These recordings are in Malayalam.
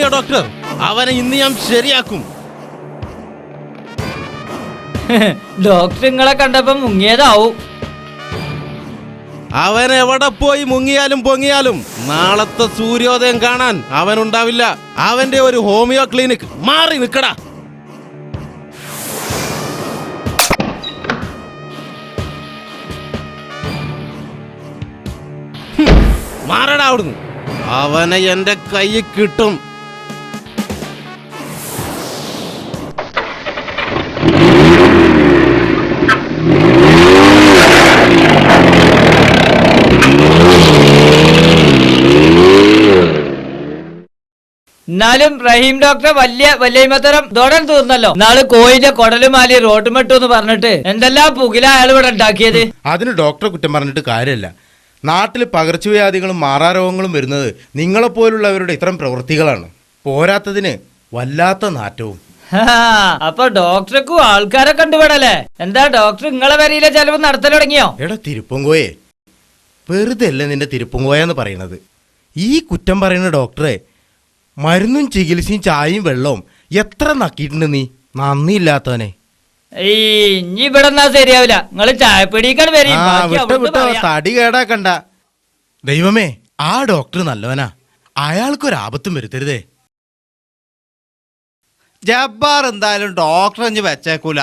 Homeo doctor. അവനെ ഇന്ന് ഞാൻ ശരിയാക്കും. ഡോക്ടർ നിങ്ങളെ കണ്ടപ്പോ മുങ്ങിയതാവും. അവൻ എവിടെ പോയി മുങ്ങിയാലും പൊങ്ങിയാലും നാളത്തെ സൂര്യോദയം കാണാൻ അവനുണ്ടാവില്ല അവന്റെ ഒരു ഹോമിയോ ക്ലിനിക് മാറി നിക്കടാ. ഹും, മാറടാ അവിടുന്ന്. അവനെ എന്റെ കൈ കിട്ടും. എന്നാലും റഹീം ഡോക്ടറെ വലിയ വല്യമത്തരം ദോടൻ തീർന്നല്ലോ. നാൾ കോയിന്റെ കൊടലുമാലി റോട്ടുമെട്ടു എന്ന് പറഞ്ഞിട്ട് എന്തെല്ലാം പുകില അയാൾ ഇവിടെ ഉണ്ടാക്കിയത്? അതിന് ഡോക്ടറെ കുറ്റം പറഞ്ഞിട്ട് കാര്യമല്ല. നാട്ടിൽ പകർച്ചവ്യാധികളും മാറാരോഗങ്ങളും വരുന്നത് നിങ്ങളെപ്പോലുള്ളവരുടെ ഇത്തരം പ്രവൃത്തികളാണ്. പോരാത്തതിന് വല്ലാത്ത നാറ്റവും. അപ്പൊ ഡോക്ടർക്കും ആൾക്കാരെ കണ്ടുപെടല്ലേ എന്താ ഡോക്ടർ നിങ്ങളെ വരയിലെ ചെലവ് നടത്തൽ തുടങ്ങിയോ? എടാ തിരുപ്പങ്കോയെ വെറുതെ അല്ലേ നിന്റെ തിരുപ്പങ്കോയ എന്ന് പറയണത് ഈ കുറ്റം പറയുന്ന ഡോക്ടറെ മരുന്നും ചികിത്സയും ചായയും വെള്ളവും. എത്ര നക്കിയിട്ടുണ്ട് നീ? നന്ദിയില്ലാത്തവനെ. ഇനി ഇവിടെ ശരിയാവില്ല. നിങ്ങൾ ചായപ്പിടിക്കാണ് വരി ആ വിട്ടോ വിട്ടോ തടി കേടാക്കണ്ട. ദൈവമേ ആ ഡോക്ടർ നല്ലവനാ. അയാൾക്കൊരാപത്തും വരുത്തരുതേ. ജബ്ബാർ എന്തായാലും ഡോക്ടർ അഞ്ഞ് വെച്ചേക്കൂല.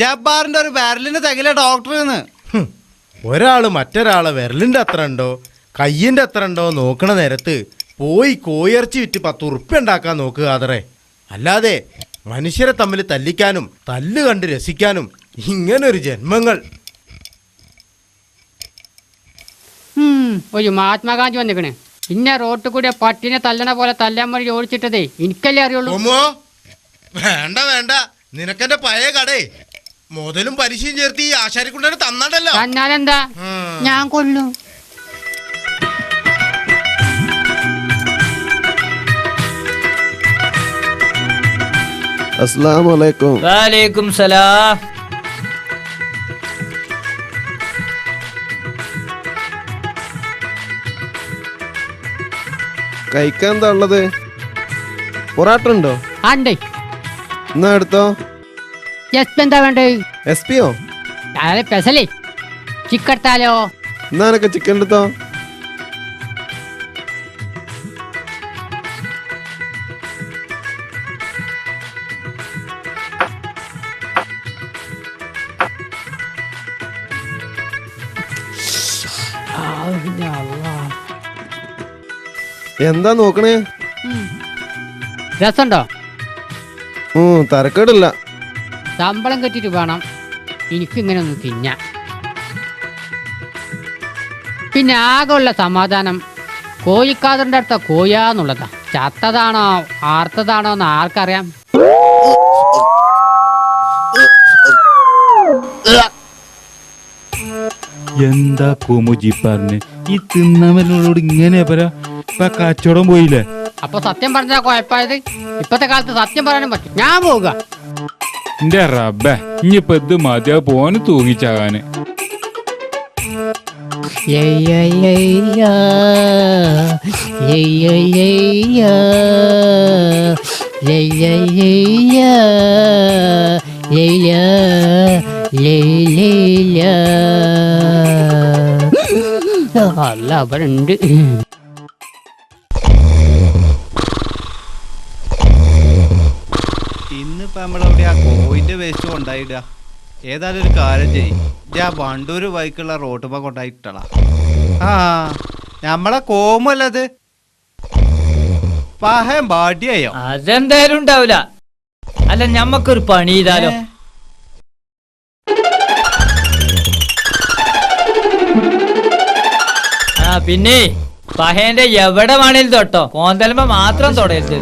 ജബ്ബാറിന്റെ ഒരു വിരലിന് തകില ഡോക്ടർ എന്ന് ഹും, ഒരാൾ മറ്റൊരാളെ വിരലിന്റെ അത്ര ഉണ്ടോ? കയ്യിന്റെ അത്ര ഉണ്ടോ? നോക്കണ നേരത്ത് പോയി കോയിറച്ചി വിറ്റ് പത്ത് ഉറുപ്പ്യ ഉണ്ടാക്കാൻ നോക്കുക അതറേ അല്ലാതെ മനുഷ്യരെ തമ്മിൽ തല്ലിക്കാനും തല്ല് കണ്ട് രസിക്കാനും ഇങ്ങനൊരു ജന്മങ്ങൾ. ഒരു മഹാത്മാഗാന്ധി വന്നിക്കണേ. ഇന്ന റോട്ടിൽ കൂടെ പട്ടിനെ തല്ലണ പോലെ തല്ലാൻ വഴി ഓടിച്ചിട്ടതേ എനിക്കല്ലേ അറിയുള്ളൂ. വേണ്ട വേണ്ട. നിനക്കെന്റെ പഴയ കടേ. മുതലും പലിശയും ചേർത്ത് ഈ ആശാരിക്കുണ്ടനെ തന്നാണ്ടല്ലോ. തന്നാലെന്താ. ഞാൻ കൊല്ലും. അസ്സാം വലൈക്കും വാലേക്കും സലാം. കഴിക്കാൻ എന്താ ഉള്ളത്? പൊറാട്ട ഉണ്ടോ? ആണ്ടേ എന്നാ എടുത്തോ? ജസ്റ്റ് എന്താ വേണ്ടേ? എസ് പിയോ അതെ പെസലേ ചിക്കെടുത്താലോ എന്നാ എനക്ക് ചിക്കൻ എടുത്തോ? എന്താ നോക്കണേ? രസണ്ടോ? ഉം തരക്കേടില്ല. ശമ്പളം കെട്ടിട്ട് വേണം. എനിക്കിങ്ങനെ ഒന്ന് തിന്നാൻ. പിന്നെ ആകെയുള്ള സമാധാനം കോഴിക്കാതറിന്റെ അടുത്ത കോയാന്നുള്ളതാ ചത്തതാണോ ആർത്തതാണോ എന്ന് ആർക്കറിയാം? എന്താ കോമുജി പറഞ്ഞ്? ഈ തിന്നവനോട് ഇങ്ങനെ പറ. ഇപ്പൊ കച്ചവടം പോയില്ലേ അപ്പൊ സത്യം പറഞ്ഞാ കുഴപ്പമായത് ഇപ്പത്തെ കാലത്ത് സത്യം പറയാനും പറ്റും ഞാൻ പോവുക എന്റെ റബ്ബേ ഇനിയിപ്പൊ ഇത് മതിയാ പോന് തൂങ്ങിച്ചാകാന് അല്ല അവരുണ്ട് വേസ്റ്റ് കൊണ്ടായിടുക ഏതായാലും ഒരു കാര്യം ചെയ്യും. ഞാൻ വണ്ടൂര് ബൈക്കുള്ള റോട്ടുമ്പോ കൊണ്ടായിട്ടളാ ആ നമ്മളെ കോമല്ലത് പഹയം പാടിയായോ അതെന്തായാലും ഉണ്ടാവില്ല അല്ല ഞമ്മക്കൊരു പണി ചെയ്താലോ? ആ പിന്നെ പഹേന്റെ എവിടെ വേണേലും തൊട്ടോ. കോന്തലമ മാത്രം തൊടരുത്.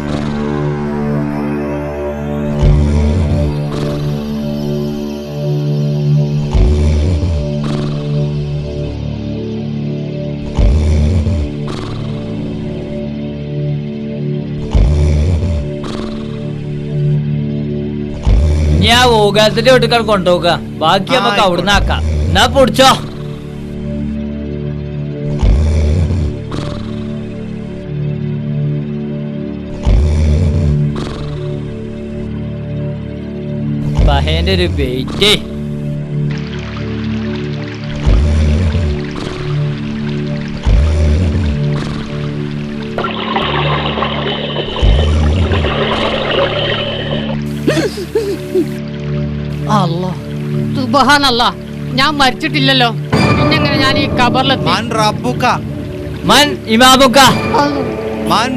ഗോകാലത്തിന്റെ വീട്ടിൽ കൊണ്ടുപോകുക ബാക്കി നമുക്ക് അവിടുന്ന് ആക്കാം. എന്നാ പൊടിച്ചോ. പഹേന്റെ ഒരു വെയിറ്റ്. സുബഹാനല്ല ഞാൻ മരിച്ചിട്ടില്ലല്ലോ. പിന്നെങ്ങനെ ഞാൻ ഈ കബറിലെത്തി? മാൻ റബ്ബുക. മൻ മാൻ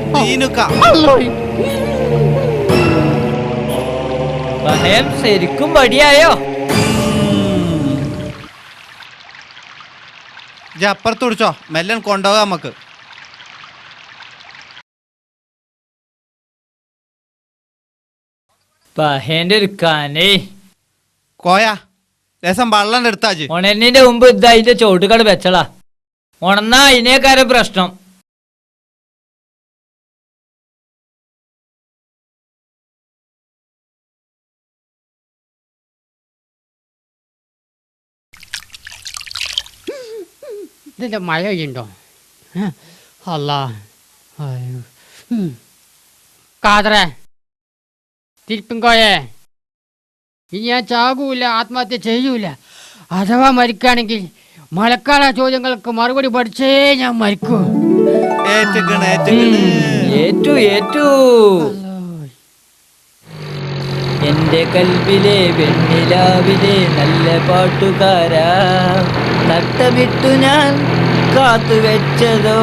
ശരിക്കും പടിയായോ ഇജ്ജ് അപ്പുറത്ത് പിടിച്ചോ. മെല്ലൻ കൊണ്ടുപോകാം നമുക്ക്. കോയാ ഒരു കനേ. കോയ. ലേസം വള്ളം എടുത്താച്ച് ഉണന്നിന്റെ മുമ്പ് ഇത് അതിന്റെ ചോട്ടുകട വെച്ചളാ ഉണന്നാ അതിനേക്കാരെ പ്രശ്നം. ഇതിന്റെ മഴ ഉണ്ടോ അല്ല കാതറേ. തിരുപ്പിൻകോയേ. ഇനി ഞാൻ ചാകൂല ആത്മഹത്യ ചെയ്യൂല. അഥവാ മരിക്കുകയാണെങ്കിൽ മഴക്കാല ചോദ്യങ്ങൾക്ക് മറുപടി പഠിച്ചേ ഞാൻ മരിക്കൂ. ഏറ്റു ഏറ്റു. എന്റെ കൽവിലെ വെണ്ണിലാവിലെ നല്ല പാട്ടുകാരാ. നട്ടമിട്ടു ഞാൻ കാത്തു വെച്ചതോ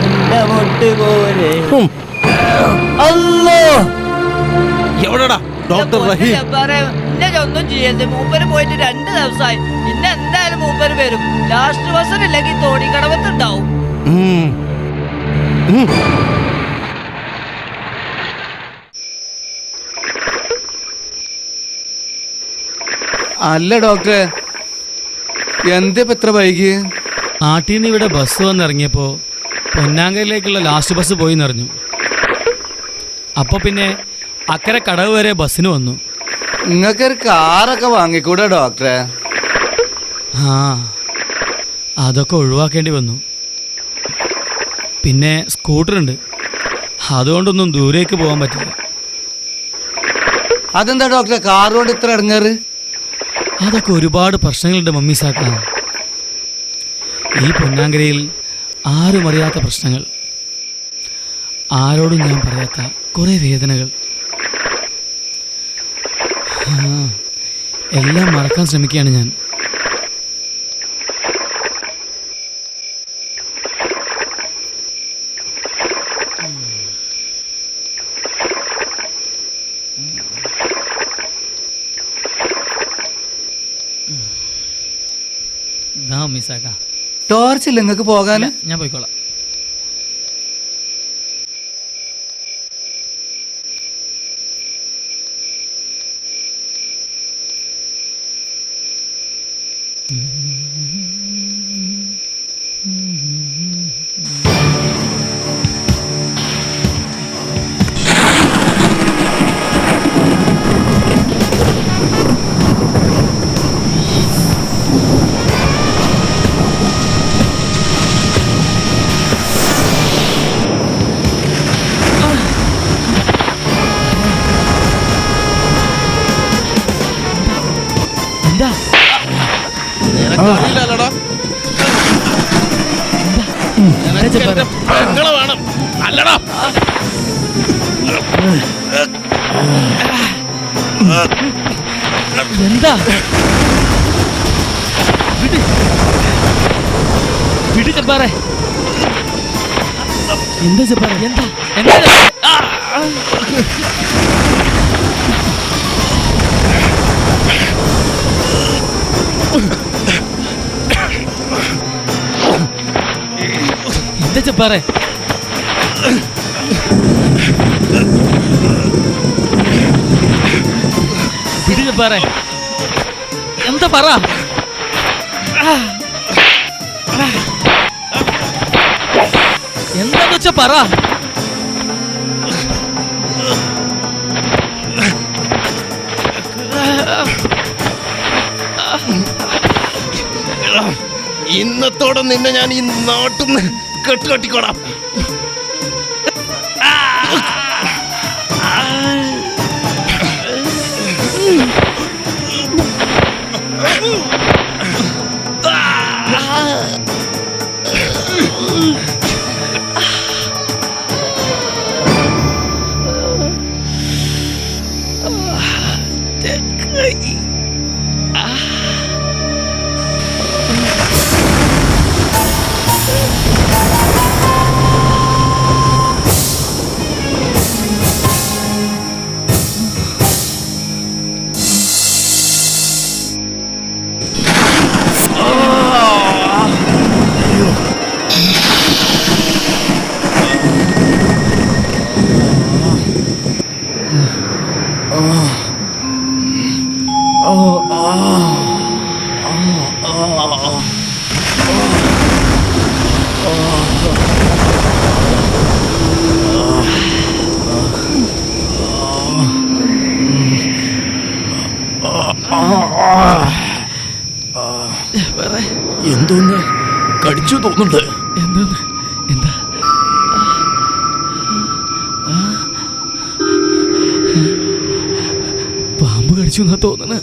നിന്റെ മൊട്ട് പോലെ ഹും. അല്ലോ എവിടെടാ? ഡോക്ടർ റഹീം. എന്നെ ഒന്നും ചെയ്യരുത്. മൂപ്പര് പോയിട്ട് രണ്ട് ദിവസമായി. ഇന്ന് എന്തായാലും മൂപ്പര് വരും. ലാസ്റ്റ് ബസ് ഇല്ലെങ്കിൽ തോണിക്കടവത്തുണ്ടാവും. അല്ല ഡോക്ടറെ. എന്താ ഇപ്പൊ എത്ര വൈകി? നാട്ടിൽ നിന്ന് ഇവിടെ ബസ് വന്നിറങ്ങിയപ്പോൾ പൊന്നാങ്കയിലേക്കുള്ള ലാസ്റ്റ് ബസ് പോയി നിറഞ്ഞു അപ്പോൾ പിന്നെ അക്കരെ കടവ് വരെ ബസ്സിന് വന്നു. നിങ്ങൾക്കൊരു കാറൊക്കെ വാങ്ങിക്കൂടെ ഡോക്ടറെ? ആ അതൊക്കെ ഒഴിവാക്കേണ്ടി വന്നു. പിന്നെ സ്കൂട്ടർ ഉണ്ട്. അതുകൊണ്ടൊന്നും ദൂരേക്ക് പോകാൻ പറ്റില്ല. അതെന്താ ഡോക്ടറെ കാർ കൊണ്ട് ഇത്ര ഇറങ്ങാറ് അതൊക്കെ ഒരുപാട് പ്രശ്നങ്ങളുണ്ട് മമ്മി സാക്ക. ഈ പൊന്നാങ്കരയിൽ ആരും അറിയാത്ത പ്രശ്നങ്ങൾ. ആരോടും ഞാൻ പറയാത്ത കുറേ വേദനകൾ. എല്ലാം മറക്കാൻ ശ്രമിക്കുകയാണ് ഞാൻ ടോർച്ചില്ല നിങ്ങൾക്ക് പോകാൻ ഞാൻ പോയിക്കോളാം എന്താ? വിട്. വിട് ചെപ്പാറെ എന്താ ചെപ്പാറെ എന്താ? എന്താ! എന്താ ചെപ്പാറെ വിട് ചെപ്പാറെ എന്താ പറ? എന്താന്ന് വെച്ചാ പറ. ഇന്നത്തോടെ നിന്നെ ഞാൻ ഈ നാട്ടിന്ന് കെട്ടുകെട്ടിക്കോടാം എന്തോന്ന് എന്താന്ന് എന്താ? പാമ്പ് കടിച്ചു എന്നാ തോന്നണ.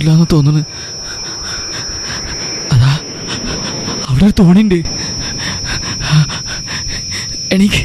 ഇവിടെ എന്ന് തോന്നുന്നു. അതാ അവിടെ ഒരു തോണിണ്ട് എനിക്ക്